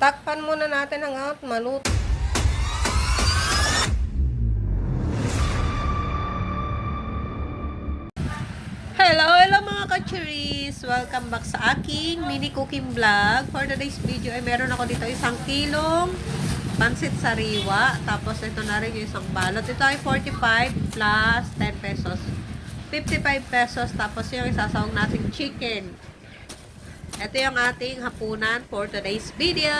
Takpan muna natin hanggang maluto. Hello, hello mga kachuris! Welcome back sa aking mini cooking vlog. For today's video ay meron ako dito isang kilong pansit sariwa. Tapos ito na rin yung isang balot. Ito ay 45 plus 10 pesos. 55 pesos. Tapos yung isasawag nating chicken. Ito yung ating hapunan for today's video.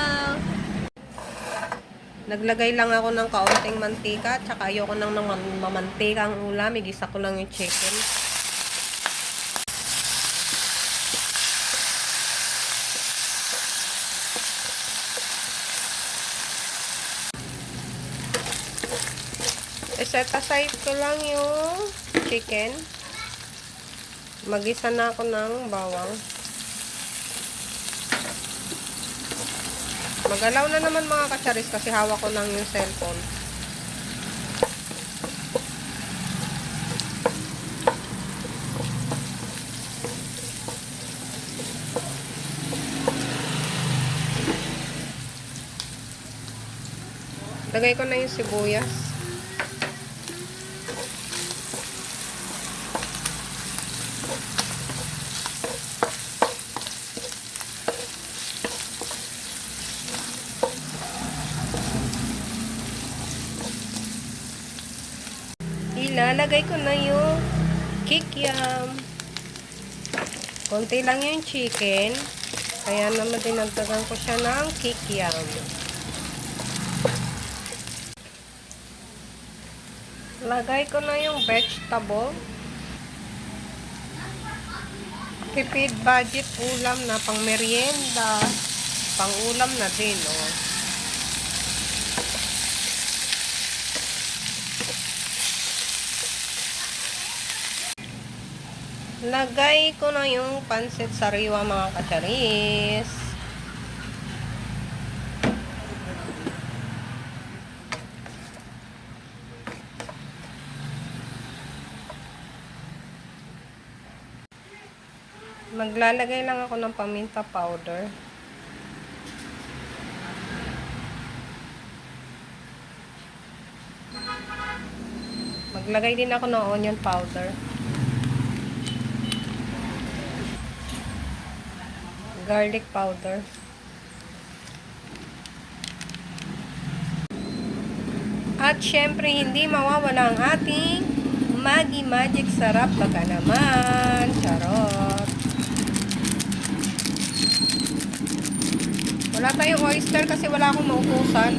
Naglagay lang ako ng kaunting mantika. Tsaka ayoko nang ng mamantika ang ulam. Igisa ko lang yung chicken. set aside ko lang yung chicken. Magisa na ako ng bawang. Magalaw na naman mga kacharis kasi hawak ko lang yung cellphone. Lagay ko na yung sibuyas. Ilalagay ko na yung kikiam. Konti lang yung chicken. Kaya naman dinagdagan ko siya ng kikiam. Lagay ko na yung vegetable. Tipid budget ulam na pang merienda. Pang ulam na din, oh. Lagay ko na yung pansit sariwa mga kacharis. Maglalagay lang ako ng paminta powder. Maglagay din ako ng onion powder. Garlic powder. At syempre, hindi mawawala ang ating Maggi Magic Sarap. Baka naman. Charot. Wala tayong oyster kasi wala akong maupusan.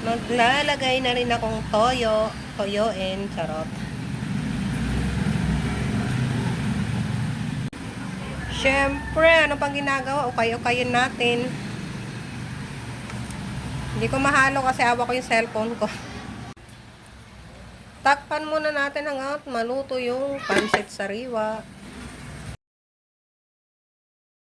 Maglalagay na rin akong toyo. Toyoin. Charot. Siyempre, ano pang ginagawa? Ukay-ukayin natin. Hindi ko mahalo kasi awa ko yung cellphone ko. Takpan muna natin hanggang maluto yung pansit sariwa.